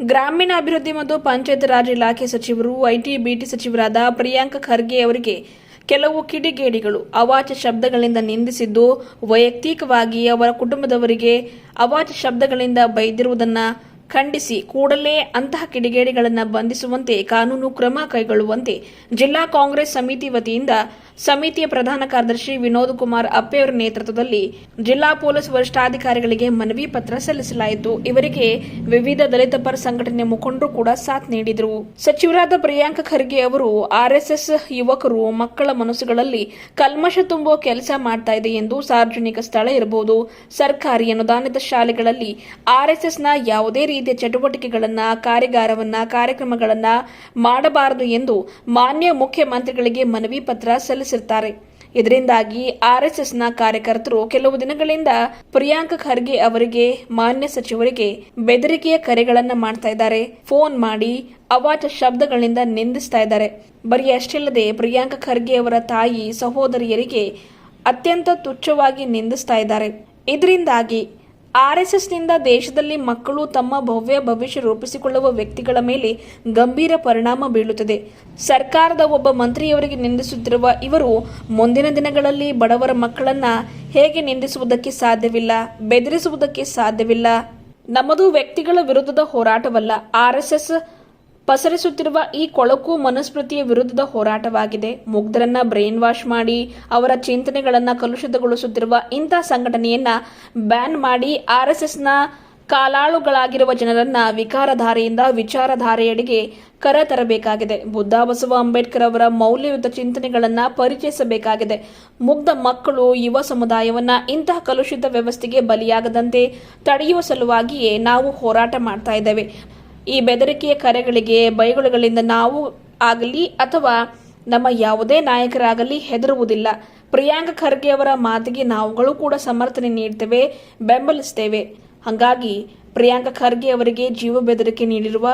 ಗ್ರಾಮೀಣಾಭಿವೃದ್ಧಿ ಮತ್ತು ಪಂಚಾಯತ್ ರಾಜ್ ಇಲಾಖೆ ಸಚಿವರು, ಐಟಿ, ಬಿಟಿ ಸಚಿವರಾದ ಪ್ರಿಯಾಂಕ ಖರ್ಗೆ ಅವರಿಗೆ ಕೆಲವು ಕಿಡಿಗೇಡಿಗಳು, ಅವಾಚ್ಯ ಶಬ್ದಗಳಿಂದ ನಿಂದಿಸಿದ್ದು, ವೈಯಕ್ತಿಕವಾಗಿ ಅವರ ಕುಟುಂಬದವರಿಗೆ ಅವಾಚ್ಯ ಶಬ್ದಗಳಿಂದ ಬೈದಿರುವುದನ್ನು ಖಂಡಿಸಿ ಕೂಡಲೇ ಅಂತಹ ಕಿಡಿಗೇಡಿಗಳನ್ನು ಬಂಧಿಸುವಂತೆ ಕಾನೂನು ಕ್ರಮ ಕೈಗೊಳ್ಳುವಂತೆ ಜಿಲ್ಲಾ ಕಾಂಗ್ರೆಸ್ ಸಮಿತಿ ವತಿಯಿಂದ ಸಮಿತಿಯ ಪ್ರಧಾನ ಕಾರ್ಯದರ್ಶಿ ವಿನೋದ್ ಕುಮಾರ್ ಅಪ್ಪೆಯವರ ನೇತೃತ್ವದಲ್ಲಿ ಜಿಲ್ಲಾ ಪೊಲೀಸ್ ವರಿಷ್ಠಾಧಿಕಾರಿಗಳಿಗೆ ಮನವಿ ಪತ್ರ ಸಲ್ಲಿಸಲಾಯಿತು. ಇವರಿಗೆ ವಿವಿಧ ದಲಿತ ಪರ ಸಂಘಟನೆ ಮುಖಂಡರು ಕೂಡ ಸಾಥ್ ನೀಡಿದರು. ಸಚಿವರಾದ ಪ್ರಿಯಾಂಕ ಖರ್ಗೆ ಅವರು ಆರ್ಎಸ್ಎಸ್ ಯುವಕರು ಮಕ್ಕಳ ಮನಸ್ಸುಗಳಲ್ಲಿ ಕಲ್ಮಶ ತುಂಬುವ ಕೆಲಸ ಮಾಡ್ತಾ ಇದೆ ಎಂದು ಸಾರ್ವಜನಿಕ ಸ್ಥಳ ಇರಬಹುದು. ಸರ್ಕಾರಿ ಅನುದಾನಿತ ಶಾಲೆಗಳಲ್ಲಿ ಆರ್ಎಸ್ಎಸ್ನ ಯಾವುದೇ ರೀತಿಯ ಚಟುವಟಿಕೆಗಳನ್ನ, ಕಾರ್ಯಾಗಾರವನ್ನ, ಕಾರ್ಯಕ್ರಮಗಳನ್ನ ಮಾಡಬಾರದು ಎಂದು ಮಾನ್ಯ ಮುಖ್ಯಮಂತ್ರಿಗಳಿಗೆ ಮನವಿ ಪತ್ರ ಸಲ್ಲಿಸಿರ್ತಾರೆ. ಇದರಿಂದಾಗಿ ಆರ್ಎಸ್ಎಸ್ನ ಕಾರ್ಯಕರ್ತರು ಕೆಲವು ದಿನಗಳಿಂದ ಪ್ರಿಯಾಂಕ ಖರ್ಗೆ ಅವರಿಗೆ, ಮಾನ್ಯ ಸಚಿವರಿಗೆ ಬೆದರಿಕೆಯ ಕರೆಗಳನ್ನ ಮಾಡ್ತಾ ಇದ್ದಾರೆ. ಫೋನ್ ಮಾಡಿ ಅವಾಚ ಶಬ್ದಗಳಿಂದ ನಿಂದಿಸ್ತಾ ಇದ್ದಾರೆ. ಬರೀ ಅಷ್ಟಿಲ್ಲದೆ ಪ್ರಿಯಾಂಕ ಖರ್ಗೆ ಅವರ ತಾಯಿ, ಸಹೋದರಿಯರಿಗೆ ಅತ್ಯಂತ ತುಚ್ಛವಾಗಿ ನಿಂದಿಸ್ತಾ ಇದ್ದಾರೆ. ಇದರಿಂದಾಗಿ ಆರ್ಎಸ್ಎಸ್ನಿಂದ ದೇಶದಲ್ಲಿ ಮಕ್ಕಳು ತಮ್ಮ ಭವ್ಯ ಭವಿಷ್ಯ ರೂಪಿಸಿಕೊಳ್ಳುವ ವ್ಯಕ್ತಿಗಳ ಮೇಲೆ ಗಂಭೀರ ಪರಿಣಾಮ ಬೀಳುತ್ತದೆ. ಸರ್ಕಾರದ ಒಬ್ಬ ಮಂತ್ರಿಯವರಿಗೆ ನಿಂದಿಸುತ್ತಿರುವ ಇವರು ಮುಂದಿನ ದಿನಗಳಲ್ಲಿ ಬಡವರ ಮಕ್ಕಳನ್ನ ಹೇಗೆ ನಿಂದಿಸುವುದಕ್ಕೆ ಸಾಧ್ಯವಿಲ್ಲ, ಬೆದರಿಸುವುದಕ್ಕೆ ಸಾಧ್ಯವಿಲ್ಲ. ನಮ್ಮದು ವ್ಯಕ್ತಿಗಳ ವಿರುದ್ಧದ ಹೋರಾಟವಲ್ಲ. ಆರ್ಎಸ್ಎಸ್ ಪಸರಿಸುತ್ತಿರುವ ಈ ಕೊಳಕು ಮನುಸ್ಮೃತಿಯ ವಿರುದ್ಧದ ಹೋರಾಟವಾಗಿದೆ. ಮುಗ್ಧರನ್ನ ಬ್ರೈನ್ ವಾಶ್ ಮಾಡಿ, ಅವರ ಚಿಂತನೆಗಳನ್ನು ಕಲುಷಿತಗೊಳಿಸುತ್ತಿರುವ ಇಂಥ ಸಂಘಟನೆಯನ್ನ ಬ್ಯಾನ್ ಮಾಡಿ ಆರ್ಎಸ್ಎಸ್ನ ಕಾಲಾಳುಗಳಾಗಿರುವ ಜನರನ್ನ ವಿಕಾರಧಾರೆಯಿಂದ ವಿಚಾರಧಾರೆಯಡೆಗೆ ಕರೆತರಬೇಕಾಗಿದೆ ಬುದ್ಧ ಬಸವ ಅಂಬೇಡ್ಕರ್ ಅವರ ಮೌಲ್ಯಯುತ ಚಿಂತನೆಗಳನ್ನ ಪರಿಚಯಿಸಬೇಕಾಗಿದೆ. ಮುಗ್ಧ ಮಕ್ಕಳು, ಯುವ ಸಮುದಾಯವನ್ನ ಇಂತಹ ಕಲುಷಿತ ವ್ಯವಸ್ಥೆಗೆ ಬಲಿಯಾಗದಂತೆ ತಡೆಯುವ ಸಲುವಾಗಿಯೇ ನಾವು ಹೋರಾಟ ಮಾಡ್ತಾ ಇದ್ದೇವೆ. ಈ ಬೆದರಿಕೆಯ ಕರೆಗಳಿಗೆ ಬೈಗುಳಗಳಿಂದ ನಾವು ಆಗಲಿ ಅಥವಾ ನಮ್ಮ ಯಾವುದೇ ನಾಯಕರಾಗಲಿ ಹೆದರುವುದಿಲ್ಲ. ಪ್ರಿಯಾಂಕ ಖರ್ಗೆ ಅವರ ಮಾತಿಗೆ ನಾವುಗಳು ಕೂಡ ಸಮರ್ಥನೆ ನೀಡ್ತೇವೆ, ಬೆಂಬಲಿಸ್ತೇವೆ. ಹಾಗಾಗಿ ಪ್ರಿಯಾಂಕ ಖರ್ಗೆ ಅವರಿಗೆ ಜೀವ ಬೆದರಿಕೆ ನೀಡಿರುವ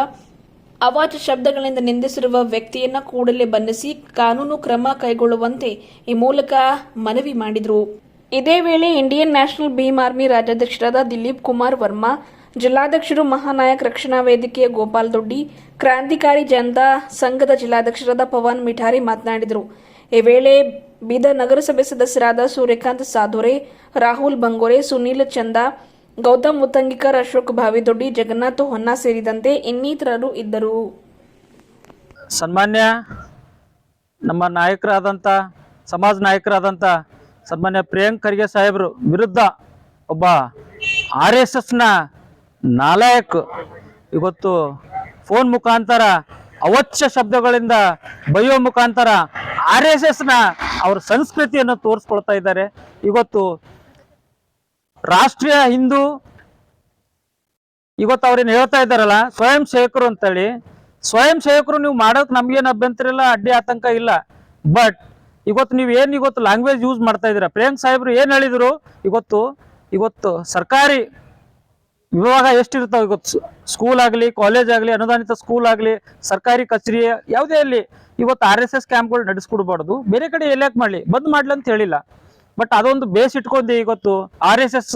ಅವಾಚ ಶಬ್ದಗಳಿಂದ ನಿಂದಿಸಿರುವ ವ್ಯಕ್ತಿಯನ್ನ ಕೂಡಲೇ ಬಂಧಿಸಿ ಕಾನೂನು ಕ್ರಮ ಕೈಗೊಳ್ಳುವಂತೆ ಈ ಮೂಲಕ ಮನವಿ ಮಾಡಿದರು. ಇದೇ ವೇಳೆ ಇಂಡಿಯನ್ ನ್ಯಾಷನಲ್ ಭೀಮ್ ಆರ್ಮಿ ರಾಜ್ಯಾಧ್ಯಕ್ಷರಾದ ದಿಲೀಪ್ ಕುಮಾರ್ ವರ್ಮಾ ಜಿಲ್ಲಾಧ್ಯಕ್ಷರು ಮಹಾನಾಯಕ್ ರಕ್ಷಣಾ ವೇದಿಕೆಯ ಗೋಪಾಲ್ ದೊಡ್ಡಿ, ಕ್ರಾಂತಿಕಾರಿ ಜನತಾ ಸಂಘದ ಜಿಲ್ಲಾಧ್ಯಕ್ಷರಾದ ಪವನ್ ಮಿಠಾರಿ ಮಾತನಾಡಿದರು. ಈ ವೇಳೆ ಬೀದರ್ ನಗರಸಭೆ ಸದಸ್ಯರಾದ ಸೂರ್ಯಕಾಂತ್ ಸಾಧೋರೆ, ರಾಹುಲ್ ಬಂಗೋರೆ, ಸುನೀಲ್ ಚಂದ, ಗೌತಮ್ ಮುತ್ತಂಗಿಕರ್, ಅಶೋಕ್ ಭಾವಿದೊಡ್ಡಿ, ಜಗನ್ನಾಥ್ ಹೊನ್ನಾ ಸೇರಿದಂತೆ ಇನ್ನಿತರರು ಇದ್ದರು. ಸನ್ಮಾನ್ಯ ನಮ್ಮ ನಾಯಕರಾದಂಥ ಸಮಾಜ ನಾಯಕರಾದಂಥ ಸನ್ಮಾನ್ಯ ಪ್ರಿಯಾಂಕ್ ಖರ್ಗೆ ಸಾಹೇಬರು ವಿರುದ್ಧ ಒಬ್ಬ ಆರ್ ಎಸ್ ಎಸ್ನ ನಾಲಾಯಕ್ ಇವತ್ತು ಫೋನ್ ಮುಖಾಂತರ ಅವಚ್ಚ ಶಬ್ದಗಳಿಂದ ಬೈಯೋ ಮುಖಾಂತರ ಆರ್ ಎಸ್ ಎಸ್ನ ಅವ್ರ ಸಂಸ್ಕೃತಿಯನ್ನು ತೋರಿಸ್ಕೊಳ್ತಾ ಇದ್ದಾರೆ. ಇವತ್ತು ರಾಷ್ಟ್ರೀಯ ಹಿಂದೂ, ಇವತ್ತು ಅವ್ರೇನು ಹೇಳ್ತಾ ಇದ್ದಾರಲ್ಲ, ಸ್ವಯಂ ಸೇವಕರು ಅಂತೇಳಿ. ಸ್ವಯಂ ಸೇವಕರು ನೀವು ಮಾಡೋಕೆ ನಮ್ಗೇನು ಅಭ್ಯಂತರ ಇಲ್ಲ, ಅಡ್ಡಿ ಆತಂಕ ಇಲ್ಲ. ಬಟ್ ಇವತ್ತು ನೀವು ಏನು ಇವತ್ತು ಲ್ಯಾಂಗ್ವೇಜ್ ಯೂಸ್ ಮಾಡ್ತಾ ಇದ್ದೀರಾ? ಪ್ರೇಮ್ ಸಾಹೇಬ್ರು ಏನು ಹೇಳಿದ್ರು? ಇವತ್ತು ಇವತ್ತು ಸರ್ಕಾರಿ ವಿಭಾಗ ಎಷ್ಟಿರ್ತಾವೆ ಇವತ್ತು ಸ್ಕೂಲ್ ಆಗಲಿ ಕಾಲೇಜ್ ಆಗಲಿ, ಅನುದಾನಿತ ಸ್ಕೂಲ್ ಆಗಲಿ, ಸರ್ಕಾರಿ ಕಚೇರಿ, ಯಾವುದೇ ಅಲ್ಲಿ ಇವತ್ತು ಆರ್ ಎಸ್ ಎಸ್ ಕ್ಯಾಂಪ್ಗಳು ನಡೆಸ್ಕೊಡ್ಬಾರ್ದು. ಬೇರೆ ಕಡೆ ಎಲ್ಲಾಕ್ ಮಾಡಲಿ? ಬಂದ್ ಮಾಡ್ಲಿ ಅಂತ ಹೇಳಿಲ್ಲ. ಬಟ್ ಅದೊಂದು ಬೇಸ್ ಇಟ್ಕೊಂಡೆ ಇವತ್ತು ಆರ್ ಎಸ್ ಎಸ್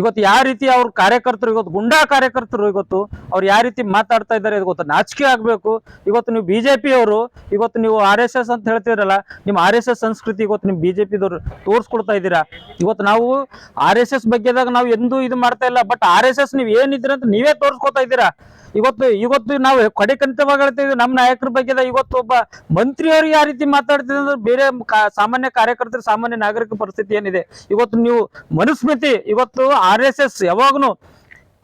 ಇವತ್ತು ಯಾವ ರೀತಿ ಅವ್ರ ಕಾರ್ಯಕರ್ತರು, ಇವತ್ತು ಗುಂಡಾ ಕಾರ್ಯಕರ್ತರು ಇವತ್ತು ಅವ್ರು ಯಾವ ರೀತಿ ಮಾತಾಡ್ತಾ ಇದ್ದಾರೆ ಇವತ್ತು ನಾಚಿಕೆ ಆಗ್ಬೇಕು. ಇವತ್ತು ನೀವು ಬಿಜೆಪಿ ಅವರು ಇವತ್ತು ನೀವು ಆರ್ ಎಸ್ ಎಸ್ ಅಂತ ಹೇಳ್ತಿದ್ರಲ್ಲ, ನಿಮ್ಮ ಆರ್ ಎಸ್ ಎಸ್ ಸಂಸ್ಕೃತಿ ಇವತ್ತು ನಿಮ್ಮ ಬಿಜೆಪಿದವರು ತೋರಿಸ್ಕೊಡ್ತಾ ಇದ್ದೀರಾ? ಇವತ್ತು ನಾವು ಆರ್ ಎಸ್ ಎಸ್ ಬಗ್ಗೆದಾಗ ನಾವು ಎಂದೂ ಇದು ಮಾಡ್ತಾ ಇಲ್ಲ, ಬಟ್ ಆರ್ ಎಸ್ ಎಸ್ ನೀವು ಏನಿದ್ದೀರ ಅಂತ ನೀವೇ ತೋರಿಸ್ಕೊತಾ ಇದ್ದೀರಾ? ಇವತ್ತು ಇವತ್ತು ನಾವು ಕಡೆ ಹೇಳ್ತೀವಿ ನಮ್ಮ ನಾಯಕರ ಬಗ್ಗೆ ಇವತ್ತು ಒಬ್ಬ ಮಂತ್ರಿಯವರು ಯಾವ ರೀತಿ ಮಾತಾಡ್ತಿದ್ರು ಅಂದ್ರೆ ಬೇರೆ ಸಾಮಾನ್ಯ ಕಾರ್ಯಕರ್ತರ, ಸಾಮಾನ್ಯ ನಾಗರಿಕ ಪರಿಸ್ಥಿತಿ ಏನಿದೆ? ಇವತ್ತು ನೀವು ಮನುಸ್ಮೃತಿ, ಇವತ್ತು ಆರ್ ಎಸ್ ಎಸ್ ಯಾವಾಗ್ನು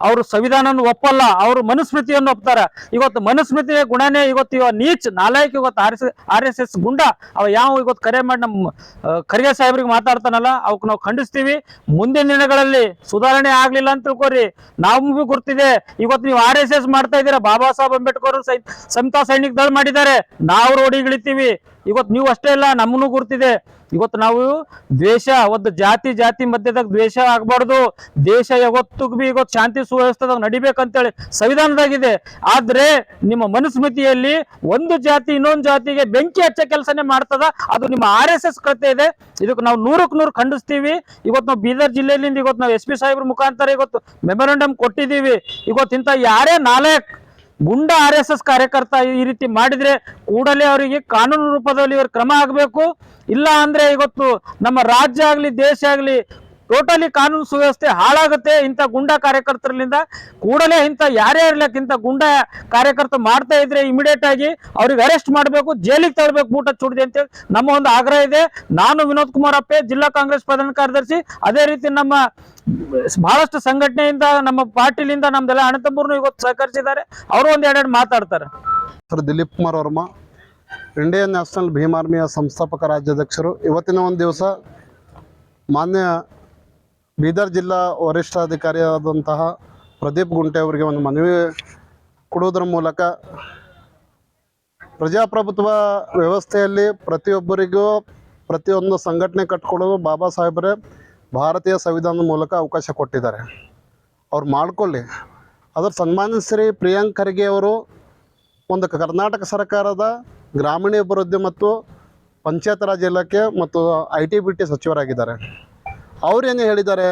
ಅವರು ಸಂವಿಧಾನವನ್ನು ಒಪ್ಪಲ್ಲ, ಅವರು ಮನುಸ್ಮೃತಿಯನ್ನು ಒಪ್ತಾರೆ. ಇವತ್ತು ಮನುಸ್ಮೃತಿಯ ಗುಣನೇ ಇವತ್ತು ಇವ ನೀಚ್, ನಾಲಾಯಕ್ ಇವತ್ತು R S R S S ಗುಂಡ. ಅವ ಯಾವ ಇವತ್ತು ಕರೆ ಮಾಡಿ ನಮ್ಮ ಖರ್ಗೆ ಸಾಹೇಬ್ರಿಗೆ ಮಾತಾಡ್ತಾನಲ್ಲ ಅವಕ್ಕೆ ನಾವು ಖಂಡಿಸ್ತೀವಿ. ಮುಂದಿನ ದಿನಗಳಲ್ಲಿ ಸುಧಾರಣೆ ಆಗ್ಲಿಲ್ಲ ಅಂತ ತಿಳ್ಕೊರಿ. ನಾವು ಗುರ್ತಿದೆ. ಇವತ್ತು ನೀವು ಆರ್ ಎಸ್ ಎಸ್ ಮಾಡ್ತಾ ಇದ್ದೀರಾ. ಬಾಬಾ ಸಾಹೇಬ್ ಅಂಬೇಡ್ಕರ್ ಸೈ ಸಮತಾ ಸೈನಿಕ ದಳ ಮಾಡಿದ್ದಾರೆ. ನಾವು ರೋಡಿಗಿಳಿತೀವಿ ಇವತ್ತು ನೀವು ಅಷ್ಟೇ ಇಲ್ಲ, ನಮ್ಮನ್ನು ಗುರ್ತಿದೆ. ಇವತ್ತು ನಾವು ದ್ವೇಷ ಒಂದು ಜಾತಿ ಜಾತಿ ಮಧ್ಯದಾಗ ದ್ವೇಷ ಆಗಬಾರ್ದು. ದೇಶ ಯಾವತ್ತಿಗೂ ಬಿ ಇವತ್ತು ಶಾಂತಿ ಸುವ್ಯವಸ್ಥೆದಾಗ ನಡಿಬೇಕಂತೇಳಿ ಸಂವಿಧಾನದಾಗಿದೆ. ಆದ್ರೆ ನಿಮ್ಮ ಮನುಸ್ಮೃತಿಯಲ್ಲಿ ಒಂದು ಜಾತಿ ಇನ್ನೊಂದು ಜಾತಿಗೆ ಬೆಂಕಿ ಹಚ್ಚ ಕೆಲಸನೇ ಮಾಡ್ತದ. ಅದು ನಿಮ್ಮ ಆರ್ ಎಸ್ ಎಸ್ ಕೃತ್ಯ ಇದೆ. ಇದಕ್ಕೆ ನಾವು ನೂರಕ್ಕೆ ನೂರು ಖಂಡಿಸ್ತೀವಿ. ಇವತ್ತು ನಾವು ಬೀದರ್ ಜಿಲ್ಲೆಯಿಂದ ಇವತ್ತು ನಾವು ಎಸ್ ಪಿ ಸಾಹೇಬ್ರ ಮುಖಾಂತರ ಇವತ್ತು ಮೆಮೊರಾಂಡಮ್ ಕೊಟ್ಟಿದ್ದೀವಿ. ಇವತ್ತು ಇಂಥ ಯಾರೇ ನಾಲ್ಕು ಗುಂಡ ಆರ್ ಎಸ್ ಎಸ್ ಕಾರ್ಯಕರ್ತ ಈ ರೀತಿ ಮಾಡಿದ್ರೆ ಕೂಡಲೇ ಅವರಿಗೆ ಕಾನೂನು ರೂಪದಲ್ಲಿ ಇವರು ಕ್ರಮ ಆಗಬೇಕು. ಇಲ್ಲ ಅಂದ್ರೆ ಇವತ್ತು ನಮ್ಮ ರಾಜ್ಯ ಆಗಲಿ, ದೇಶ ಆಗ್ಲಿ ಟೋಟಲಿ ಕಾನೂನು ಸುವ್ಯವಸ್ಥೆ ಹಾಳಾಗುತ್ತೆ ಇಂಥ ಗುಂಡಾ ಕಾರ್ಯಕರ್ತರಿಂದ ಕೂಡಲೇ ಇಂಥ ಯಾರೇ ಇರ್ಲಕ್ ಇಂಥ ಗುಂಡ ಕಾರ್ಯಕರ್ತ ಮಾಡ್ತಾ ಇದ್ರೆ ಇಮಿಡಿಯೇಟ್ ಆಗಿ ಅವ್ರಿಗೆ ಅರೆಸ್ಟ್ ಮಾಡಬೇಕು, ಜೈಲಿಗೆ ತಳ್ಬೇಕು ಊಟ ಚುಡಿದೆ ಅಂತೇಳಿ ನಮ್ಮ ಒಂದು ಆಗ್ರಹ ಇದೆ. ನಾನು ವಿನೋದ್ ಕುಮಾರ್ ಅಪ್ಪೆ, ಜಿಲ್ಲಾ ಕಾಂಗ್ರೆಸ್ ಪ್ರಧಾನ ಕಾರ್ಯದರ್ಶಿ. ಅದೇ ರೀತಿ ನಮ್ಮ ಬಹಳಷ್ಟು ಸಂಘಟನೆಯಿಂದ, ನಮ್ಮ ಪಾರ್ಟಿಲಿಂದ ನಮ್ದೆಲ್ಲ ಅಣತಂಬೂರ್ನು ಇವತ್ತು ಸಹಕರಿಸಿದ್ದಾರೆ. ಅವರು ಒಂದ್ ಎರಡೆರಡು ಮಾತಾಡ್ತಾರೆ. Sir, Dilip Kumar Varma Indian national Bhim ಆರ್ಮಿಯ ಸಂಸ್ಥಾಪಕ ರಾಜ್ಯಾಧ್ಯಕ್ಷರು. ಇವತ್ತಿನ ಒಂದು ದಿವಸ ಮಾನ್ಯ ಬೀದರ್ ಜಿಲ್ಲಾ ವರಿಷ್ಠಾಧಿಕಾರಿಯಾದಂತಹ ಪ್ರದೀಪ್ ಗುಂಟೆ ಅವರಿಗೆ ಒಂದು ಮನವಿ ಕೊಡುವುದರ ಮೂಲಕ ಪ್ರಜಾಪ್ರಭುತ್ವ ವ್ಯವಸ್ಥೆಯಲ್ಲಿ ಪ್ರತಿಯೊಬ್ಬರಿಗೂ ಪ್ರತಿಯೊಂದು ಸಂಘಟನೆ ಕಟ್ಕೊಳ್ಳಲು ಬಾಬಾ ಸಾಹೇಬರೇ ಭಾರತೀಯ ಸಂವಿಧಾನದ ಮೂಲಕ ಅವಕಾಶ ಕೊಟ್ಟಿದ್ದಾರೆ. ಅವ್ರು ಮಾಡಿಕೊಳ್ಳಿ. ಅದರ ಸನ್ಮಾನ್ಯ ಶ್ರೀ ಪ್ರಿಯಾಂಕ್ ಖರ್ಗೆ ಅವರು ಒಂದು ಕರ್ನಾಟಕ ಸರ್ಕಾರದ ಗ್ರಾಮೀಣಾಭಿವೃದ್ಧಿ ಮತ್ತು ಪಂಚಾಯತ್ ರಾಜ್ ಇಲಾಖೆ ಮತ್ತು ಐ ಟಿ ಬಿ ಟಿ ಸಚಿವರಾಗಿದ್ದಾರೆ. ಅವರೇನು ಹೇಳಿದ್ದಾರೆ?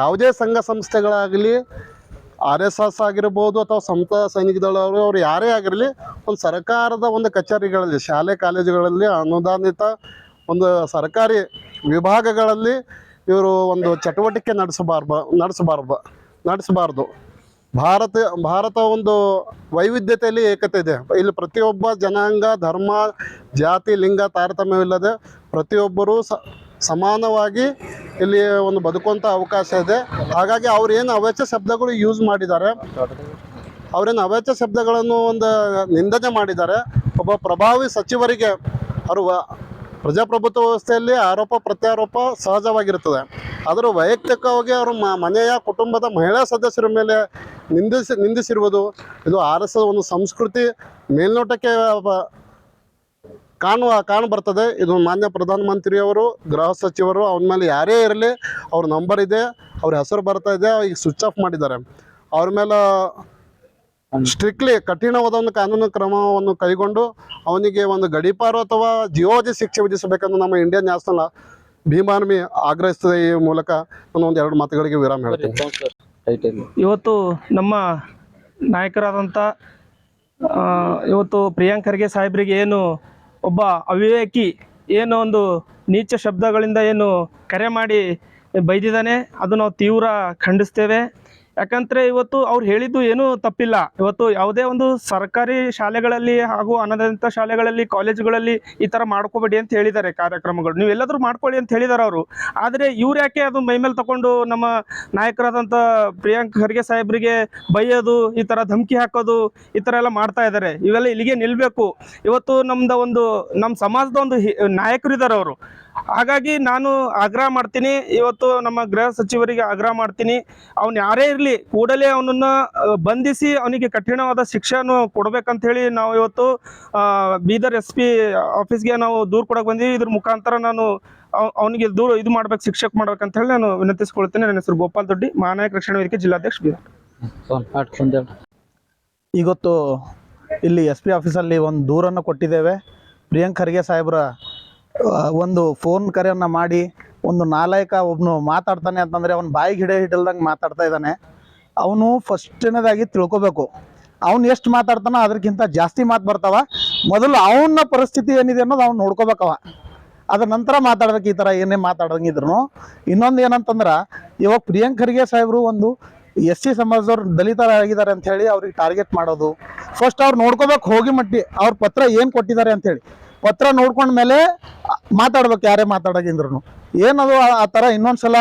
ಯಾವುದೇ ಸಂಘ ಸಂಸ್ಥೆಗಳಾಗಲಿ, ಆರ್ ಎಸ್ ಎಸ್ ಆಗಿರ್ಬೋದು ಅಥವಾ ಸಂತ ಸೈನಿಕ ದಳವರು ಅವರು ಯಾರೇ ಆಗಿರಲಿ, ಒಂದು ಸರ್ಕಾರದ ಒಂದು ಕಚೇರಿಗಳಲ್ಲಿ, ಶಾಲೆ, ಕಾಲೇಜುಗಳಲ್ಲಿ ಅನುದಾನಿತ ಒಂದು ಸರ್ಕಾರಿ ವಿಭಾಗಗಳಲ್ಲಿ ಇವರು ಒಂದು ಚಟುವಟಿಕೆ ನಡೆಸಬಾರ್ಬ ನಡೆಸಬಾರ್ದು ನಡೆಸಬಾರ್ದು. ಭಾರತ ಭಾರತ ಒಂದು ವೈವಿಧ್ಯತೆಯಲ್ಲಿ ಏಕತೆ ಇದೆ. ಇಲ್ಲಿ ಪ್ರತಿಯೊಬ್ಬ ಜನಾಂಗ, ಧರ್ಮ, ಜಾತಿ, ಲಿಂಗ ತಾರತಮ್ಯವಿಲ್ಲದೆ ಪ್ರತಿಯೊಬ್ಬರೂ ಸ ಸಮಾನವಾಗಿ ಇಲ್ಲಿ ಒಂದು ಬದುಕುವಂಥ ಅವಕಾಶ ಇದೆ. ಹಾಗಾಗಿ ಅವ್ರು ಏನು ಅವಾಚ್ಯ ಶಬ್ದಗಳು ಯೂಸ್ ಮಾಡಿದ್ದಾರೆ ಅವರೇನು ಅವಾಚ್ಯ ಶಬ್ದಗಳನ್ನು ಒಂದು ನಿಂದನೆ ಮಾಡಿದ್ದಾರೆ. ಒಬ್ಬ ಪ್ರಭಾವಿ ಸಚಿವರಿಗೆ ಅವರು ಪ್ರಜಾಪ್ರಭುತ್ವ ವ್ಯವಸ್ಥೆಯಲ್ಲಿ ಆರೋಪ ಪ್ರತ್ಯಾರೋಪ ಸಹಜವಾಗಿರುತ್ತದೆ. ಆದರೂ ವೈಯಕ್ತಿಕವಾಗಿ ಅವರು ಮನೆಯ ಕುಟುಂಬದ ಮಹಿಳಾ ಸದಸ್ಯರ ಮೇಲೆ ನಿಂದಿಸಿ, ನಿಂದಿಸಿರುವುದು, ಇದು ಆರ್ ಒಂದು ಸಂಸ್ಕೃತಿ ಮೇಲ್ನೋಟಕ್ಕೆ ಕಾಣುವ ಕಾಣು ಬರ್ತದೆ. ಇದು ಮಾನ್ಯ ಪ್ರಧಾನಮಂತ್ರಿಯವರು ಗೃಹ ಸಚಿವರು ಅವನ ಮೇಲೆ ಯಾರೇ ಇರಲಿ ಅವ್ರ ನಂಬರ್ ಇದೆ ಅವ್ರ ಹೆಸರು ಬರ್ತಾ ಇದೆ ಈಗ ಸ್ವಿಚ್ ಆಫ್ ಮಾಡಿದ್ದಾರೆ. ಅವ್ರ ಮೇಲೆ ಸ್ಟ್ರಿಕ್ಟ್ಲಿ ಕಠಿಣವಾದ ಒಂದು ಕಾನೂನು ಕ್ರಮವನ್ನು ಕೈಗೊಂಡು ಅವನಿಗೆ ಒಂದು ಗಡೀಪಾರು ಅಥವಾ ಜೀವೋಜಿ ಶಿಕ್ಷೆ ವಿಧಿಸಬೇಕೆಂದು ನಮ್ಮ ಇಂಡಿಯನ್ ನ್ಯಾಷನಲ್ ಭೀಮಾರ್ಮಿ ಆಗ್ರಹಿಸ್ತದೆ ಈ ಮೂಲಕ. ನಾನು ಒಂದು ಎರಡು ಮಾತುಗಳಿಗೆ ವಿರಾಮ ಹೇಳ್ತೀನಿ. ಇವತ್ತು ನಮ್ಮ ನಾಯಕರಾದಂಥ ಇವತ್ತು ಪ್ರಿಯಾಂಕ್ ಖರ್ಗೆ ಸಾಹೇಬ್ರಿಗೆ ಏನು ಒಬ್ಬ ಅವಿವೇಕಿ ಏನು ಒಂದು ನೀಚ ಶಬ್ದಗಳಿಂದ ಏನು ಕರೆ ಮಾಡಿ ಬೈದಿದ್ದಾನೆ ಅದು ನಾವು ತೀವ್ರ ಖಂಡಿಸ್ತೇವೆ. ಯಾಕಂದರೆ ಇವತ್ತು ಅವ್ರು ಹೇಳಿದ್ದು ಏನು ತಪ್ಪಿಲ್ಲ. ಇವತ್ತು ಯಾವುದೇ ಒಂದು ಸರ್ಕಾರಿ ಶಾಲೆಗಳಲ್ಲಿ ಹಾಗೂ ಅನಾಥಾಂತ ಶಾಲೆಗಳಲ್ಲಿ, ಕಾಲೇಜುಗಳಲ್ಲಿ ಈ ತರ ಮಾಡ್ಕೋಬೇಡಿ ಅಂತ ಹೇಳಿದ್ದಾರೆ ಕಾರ್ಯಕ್ರಮಗಳು. ನೀವು ಎಲ್ಲಾದರೂ ಮಾಡ್ಕೊಳ್ಳಿ ಅಂತ ಹೇಳಿದಾರೆ ಅವರು. ಆದರೆ ಇವ್ರು ಯಾಕೆ ಅದು ಮೈಮೇಲೆ ತಗೊಂಡು ನಮ್ಮ ನಾಯಕರಾದಂತ ಪ್ರಿಯಾಂಕ್ ಖರ್ಗೆ ಸಾಹೇಬ್ರಿಗೆ ಬೈಯೋದು, ಈ ತರ ಧಮಕಿ ಹಾಕೋದು, ಈ ತರ ಎಲ್ಲ ಮಾಡ್ತಾ ಇದ್ದಾರೆ. ಇವೆಲ್ಲ ಇಲ್ಲಿಗೆ ನಿಲ್ಲಬೇಕು ಇವತ್ತು ನಮ್ದ ಒಂದು ನಮ್ಮ ಸಮಾಜದ ಒಂದು ನಾಯಕರು ಇದ್ದಾರೆ ಅವರು. ಹಾಗಾಗಿ ನಾನು ಆಗ್ರಹ ಮಾಡ್ತೀನಿ. ಇವತ್ತು ನಮ್ಮ ಗೃಹ ಸಚಿವರಿಗೆ ಆಗ್ರಹ ಮಾಡ್ತೀನಿ. ಅವ್ನು ಯಾರೇ ಇರಲಿ, ಕೂಡಲೇ ಅವನನ್ನ ಬಂಧಿಸಿ ಅವನಿಗೆ ಕಠಿಣವಾದ ಶಿಕ್ಷೆಯನ್ನು ಕೊಡ್ಬೇಕಂತ ಹೇಳಿ ನಾವು ಇವತ್ತು ಬೀದರ್ ಎಸ್ ಪಿ ಆಫೀಸ್ಗೆ ನಾವು ದೂರು ಕೊಡಕ್ಕೆ ಬಂದೀವಿ. ಇದ್ರ ಮುಖಾಂತರ ನಾನು ಅವ್- ಅವನಿಗೆ ದೂರ, ಇದು ಮಾಡ್ಬೇಕು, ಶಿಕ್ಷಕ ಮಾಡ್ಬೇಕಂತ ಹೇಳಿ ನಾನು ವಿನಂತಿಸ್ಕೊಳ್ತೇನೆ. ನನ್ನ ಹೆಸರು ಗೋಪಾಲ್ ದೊಡ್ಡಿ, ಮಹಾನಾಯಕ ರಕ್ಷಣಾ ವೇದಿಕೆ ಜಿಲ್ಲಾಧ್ಯಕ್ಷ ಬೀದರ್. ಇವತ್ತು ಇಲ್ಲಿ ಎಸ್ ಪಿ ಆಫೀಸಲ್ಲಿ ಒಂದು ದೂರನ್ನು ಕೊಟ್ಟಿದ್ದೇವೆ. ಪ್ರಿಯಾಂಕ್ ಖರ್ಗೆ ಸಾಹೇಬ್ರ ಒಂದು ಫೋನ್ ಕರೆಯನ್ನ ಮಾಡಿ, ಒಂದು ನಾಲಾಯಕ ಒಬ್ಬನು ಮಾತಾಡ್ತಾನೆ ಅಂತಂದರೆ ಅವ್ನು ಬಾಯಿಗೆ ಹಿಡಿಯ ಹಿಡಿಲ್ದಂಗೆ ಮಾತಾಡ್ತಾ ಇದ್ದಾನೆ. ಅವನು ಫಸ್ಟ್ನೇದಾಗಿ ತಿಳ್ಕೊಬೇಕು. ಅವ್ನು ಎಷ್ಟು ಮಾತಾಡ್ತಾನೋ ಅದಕ್ಕಿಂತ ಜಾಸ್ತಿ ಮಾತು ಬರ್ತಾವ. ಮೊದಲು ಅವನ ಪರಿಸ್ಥಿತಿ ಏನಿದೆ ಅನ್ನೋದು ಅವ್ನು ನೋಡ್ಕೋಬೇಕವ. ಅದ್ರ ನಂತರ ಮಾತಾಡ್ಬೇಕು ಈ ಥರ ಏನೇ ಮಾತಾಡೋಂಗಿದ್ರು ಇನ್ನೊಂದು ಏನಂತಂದ್ರೆ, ಇವಾಗ ಪ್ರಿಯಾಂಕ್ ಖರ್ಗೆ ಸಾಹೇಬರು ಒಂದು ಎಸ್ ಸಿ ಸಮಾಜದವ್ರು ದಲಿತರಾಗಿದ್ದಾರೆ ಅಂತ ಹೇಳಿ ಅವ್ರಿಗೆ ಟಾರ್ಗೆಟ್ ಮಾಡೋದು. ಫಸ್ಟ್ ಅವ್ರು ನೋಡ್ಕೋಬೇಕು ಹೋಗಿ ಮಟ್ಟಿ ಅವ್ರ ಪತ್ರ ಏನು ಕೊಟ್ಟಿದ್ದಾರೆ ಅಂತೇಳಿ ಪತ್ರ ನೋಡ್ಕೊಂಡ್ಮೇಲೆ ಮೇಲೆ ಮಾತಾಡ್ಬೇಕು ಯಾರೇ ಮಾತಾಡೋಗಿಂದ್ರು ಏನದು ಆ- ಥರ ಇನ್ನೊಂದ್ಸಲ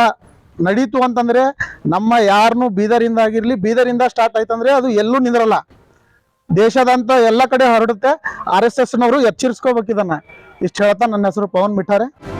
ನಡೀತು ಅಂತಂದ್ರೆ, ನಮ್ಮ ಯಾರನ್ನು ಬೀದರಿಂದ ಆಗಿರಲಿ, ಬೀದರಿಂದ ಸ್ಟಾರ್ಟ್ ಆಯ್ತಂದ್ರೆ ಅದು ಎಲ್ಲೂ ನಿಂದ್ರಲ್ಲ. ದೇಶದಂತ ಎಲ್ಲ ಕಡೆ ಹರಡುತ್ತೆ. ಆರ್ ಎಸ್ ಎಸ್ನವರು ಎಚ್ಚರಿಸ್ಕೋಬೇಕು ಇದನ್ನ. ಇಷ್ಟು ಹೇಳ್ತಾ ನನ್ನ ಹೆಸರು ಪವನ್ ಮಿಠಾರೆ.